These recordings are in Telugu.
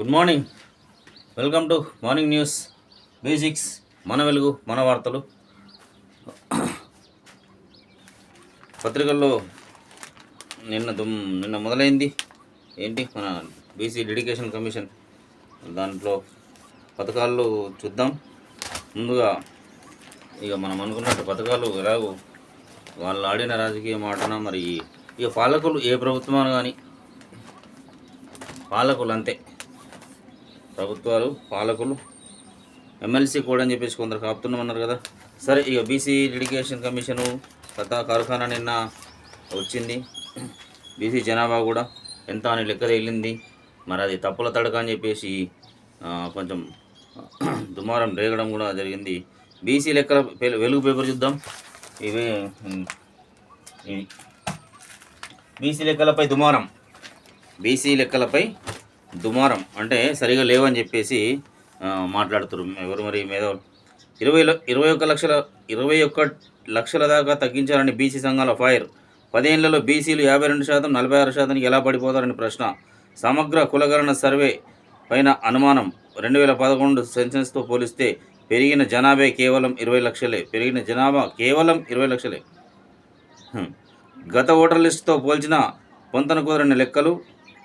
Good morning. Welcome to morning news. Basics మన వెలుగు మన వార్తలు. పత్రికల్లో నిన్న దుమ్ నిన్న మొదలైంది. ఏంటి? మన బీసీ డెడికేషన్ కమిషన్. దాంట్లో పథకాలు చూద్దాం. ముందుగా ఇక మనం అనుకున్నట్టు పథకాలు ఎలాగో వాళ్ళు ఆడిన రాజకీయ మాటన మరి? ఇక పాలకులు ఏ ప్రభుత్వం కానీ పాలకులు అంతే ప్రభుత్వాలు పాలకులు ఎమ్మెల్సీ కూడా అని చెప్పేసి కొందరు కాపుతున్నామన్నారు కదా. సరే ఇక బీసీ డెడికేషన్ కమిషను కథ కార్ఖానా నిన్న వచ్చింది. బీసీ జనాభా కూడా ఎంత అని లెక్క తేలింది. మరి అది తప్పుల తడక అని చెప్పేసి కొంచెం దుమారం రేగడం కూడా జరిగింది. బీసీ లెక్కల వెలుగు పేపర్ చూద్దాం. ఇవే ఇవి బీసీ లెక్కలపై దుమారం. బీసీ లెక్కలపై దుమారం అంటే సరిగా లేవని చెప్పేసి ఆ, మాట్లాడుతున్నారు ఎవరు మరి మీద ఇరవై ఇరవై ఒక్క లక్షల ఇరవై ఒక్క లక్షల దాకా తగ్గించాలని బీసీ సంఘాల ఫైర్. పదేళ్ళలో బీసీలు యాభై రెండు శాతం నలభై ఆరు శాతానికి ఎలా పడిపోతారని ప్రశ్న. సమగ్ర కులగణన సర్వే పైన అనుమానం. రెండు వేల పదకొండు సెన్సెన్స్తో పోలిస్తే పెరిగిన జనాభా కేవలం ఇరవై లక్షలే. పెరిగిన జనాభా కేవలం ఇరవై లక్షలే. గత ఓటర్ లిస్టుతో పోల్చిన పొంతన కుదరని లెక్కలు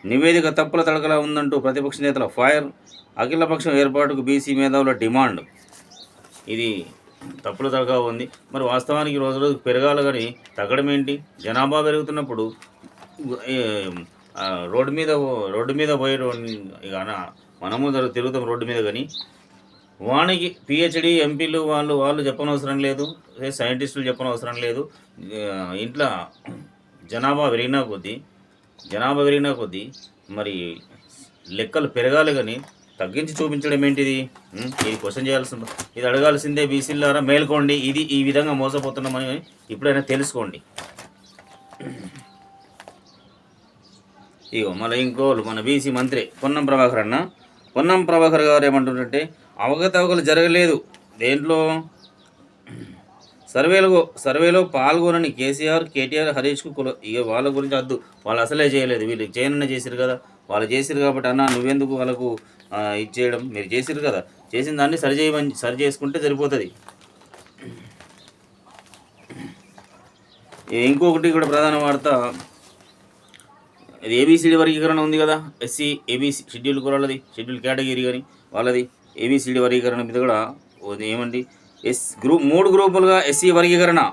నివేదిక తప్పుల తడకలా ఉందంటూ ప్రతిపక్ష నేతల ఫైర్ అఖిలపక్షం ఏర్పాటుకు బీసీ మేధావుల డిమాండ్. ఇది తప్పుల తడక ఉంది. మరి వాస్తవానికి రోజు రోజు పెరగాలి కానీ తగ్గడం ఏంటి జనాభా పెరుగుతున్నప్పుడు రోడ్డు మీద రోడ్డు మీద పోయే ఇక మనము తిరుగుతాం రోడ్డు మీద కానీ వానికి పిహెచ్డి ఎంపీలు వాళ్ళు వాళ్ళు చెప్పనవసరం లేదు సైంటిస్టులు చెప్పనవసరం లేదు. ఇంట్లో జనాభా పెరిగినా కొద్దీ జనాభా పెరిగినా కొద్దీ మరి లెక్కలు పెరగాలి కానీ తగ్గించి చూపించడం ఏంటిది? ఇది క్వశ్చన్ చేయాల్సింది ఇది అడగాల్సిందే బీసీలారా మేల్కోండి ఇది ఈ విధంగా మోసపోతున్నామని ఇప్పుడైనా తెలుసుకోండి. ఇగో మళ్ళీ ఇంకోళ్ళు మన బీసీ మంత్రి పొన్నం ప్రభాకర్ అన్న. పొన్నం ప్రభాకర్ గారు ఏమంటుంటే అవకతవకలు జరగలేదు. దేంట్లో? సర్వేలో సర్వేలో పాల్గొనని కేసీఆర్ కేటీఆర్ హరీష్కు కుల ఇక వాళ్ళ గురించి వద్దు. వాళ్ళు అసలే చేయలేదు. వీళ్ళు చేయనన్న చేసిరు కదా. వాళ్ళు చేసిరు కాబట్టి అన్న నువ్వెందుకు వాళ్ళకు ఇచ్చేయడం? మీరు చేసిరు కదా. చేసిన దాన్ని సరి చేయమని సరి చేసుకుంటే సరిపోతుంది ఇంకొకటి కూడా ప్రధాన వార్త. ఇది ఏబీసీడీ వర్గీకరణ ఉంది కదా. ఎస్సీ ఏబీసీ షెడ్యూల్ కులాలది షెడ్యూల్ కేటగిరీ కానీ వాళ్ళది. ఏబీసీడీ వర్గీకరణ మీద కూడా ఏమండి? ఎస్ గ్రూప్ మూడు గ్రూపులుగా ఎస్సీ వర్గీకరణ.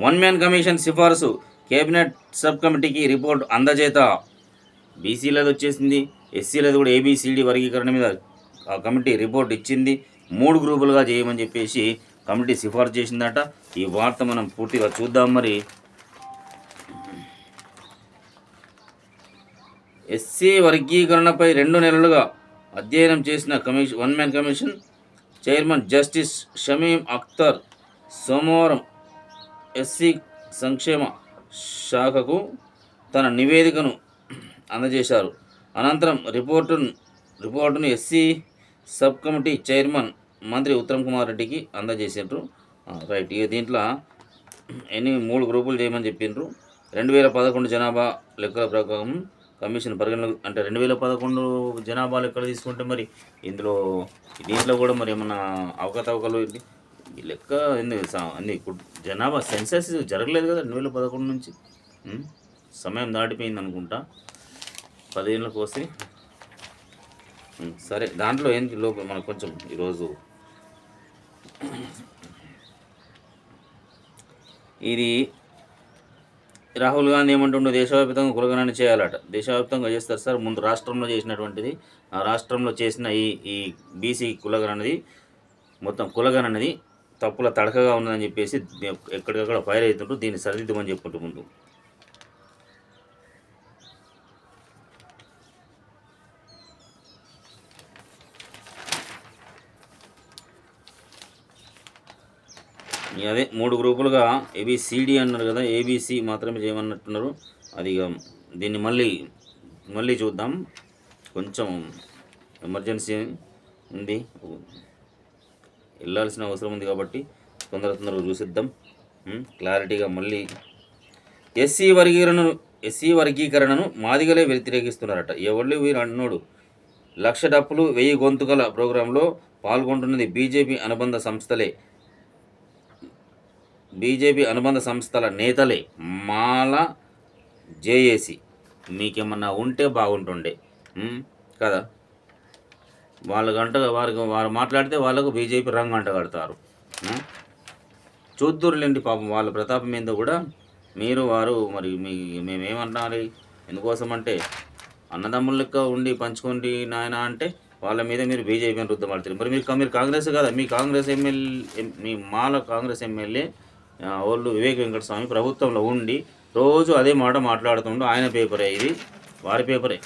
వన్ మ్యాన్ కమిషన్ సిఫారసు. కేబినెట్ సబ్ కమిటీకి రిపోర్ట్ అందజేత. బీసీలది వచ్చేసింది. ఎస్సీలది కూడా ఏబీసీడీ వర్గీకరణ మీద ఆ కమిటీ రిపోర్ట్ ఇచ్చింది. మూడు గ్రూపులుగా చేయమని చెప్పేసి కమిటీ సిఫార్సు చేసిందట. ఈ వార్త మనం పూర్తిగా చూద్దాం మరి. ఎస్సీ వర్గీకరణపై రెండు నెలలుగా అధ్యయనం చేసిన commission one man commission chairman justice Shamim Akhtar సోమవారం ఎస్సీ సంక్షేమ శాఖకు తన నివేదికను అందజేశారు. అనంతరం రిపోర్టును రిపోర్టును ఎస్సీ సబ్ కమిటీ చైర్మన్ మంత్రి ఉత్తమ్ కుమార్ రెడ్డికి అందజేసిండ్రు. రైట్. ఇక దీంట్లో ఎన్ని మూడు గ్రూపులు చేయమని చెప్పిండ్రు. రెండు వేల పదకొండు జనాభా లెక్కల ప్రకారం కమిషన్ పరిగణన అంటే రెండు వేల పదకొండు జనాభా లెక్కలు తీసుకుంటే మరి ఇందులో దీంట్లో కూడా మరి ఏమన్నా అవకతవకలు ఏంటి? ఈ లెక్క ఏంది సా- అన్ని కు- జనాభా సెన్సెస్ జరగలేదు కదా రెండు వేల పదకొండు నుంచి. సమయం దాటిపోయింది అనుకుంటా. పదిహేనులకు వస్తే. సరే దాంట్లో ఏంటి లోపల మనకు కొంచెం ఈరోజు ఇది రాహుల్ గాంధీ ఏమంటుండో? దేశవ్యాప్తంగా కులగణన చేయాలట. దేశవ్యాప్తంగా చేస్తారు సార్. ముందు రాష్ట్రంలో చేసినటువంటిది ఆ రాష్ట్రంలో చేసిన ఈ ఈ బీసీ కులగణనది మొత్తం కులగణనది తప్పుల తడకగా ఉన్నదని చెప్పేసి ఎక్కడికక్కడ ఫైర్ అవుతుంటూ దీన్ని సరిదిద్దమని చెప్పుకుంటూ ముందు. అదే మూడు గ్రూపులుగా ఏబిసిడి అన్నారు కదా ఏబిసి మాత్రమే చేయమన్నట్టున్నారు. అది దీన్ని మళ్ళీ మళ్ళీ చూద్దాం. కొంచెం ఎమర్జెన్సీ ఉంది. వెళ్ళాల్సిన అవసరం ఉంది కాబట్టి తొందర తొందరగా చూసిద్దాం. క్లారిటీగా మళ్ళీ ఎస్సీ వర్గీకరణను ఎస్సీ వర్గీకరణను మాదిగలే వ్యతిరేకిస్తున్నారట. ఎవళ్ళు వీరు అన్నోడు. లక్ష డప్పులు వెయ్యి గొంతుకల ప్రోగ్రాంలో పాల్గొంటున్నది బీజేపీ అనుబంధ సంస్థలే. బీజేపీ అనుబంధ సంస్థల నేతలే మాల జేఏసీ. మీకేమన్నా ఉంటే బాగుంటుండే. కదా? వాళ్ళ గంట వారికి వారు మాట్లాడితే వాళ్ళకు బీజేపీ రంగు అంట కడతారు. ఉం? పాపం వాళ్ళ ప్రతాపం మీద కూడా. మీరు వారు మరి మీ మేమేమన్నాలి ఎందుకోసం అంటే అన్నదమ్ముల ఉండి పంచుకోండి నాయన అంటే వాళ్ళ మీద మీరు బీజేపీని రుద్దమాడుతారు. మరి మీరు మీరు కాంగ్రెస్ కదా? మీ కాంగ్రెస్ ఎమ్మెల్యే మీ మాల కాంగ్రెస్ ఎమ్మెల్యే వాళ్ళు వెంకట వెంకటస్వామి ప్రభుత్వంలో ఉండి రోజు అదే మాట మాట్లాడుతుండు. ఆయన పేపరే ఇది. వారి పేపరే.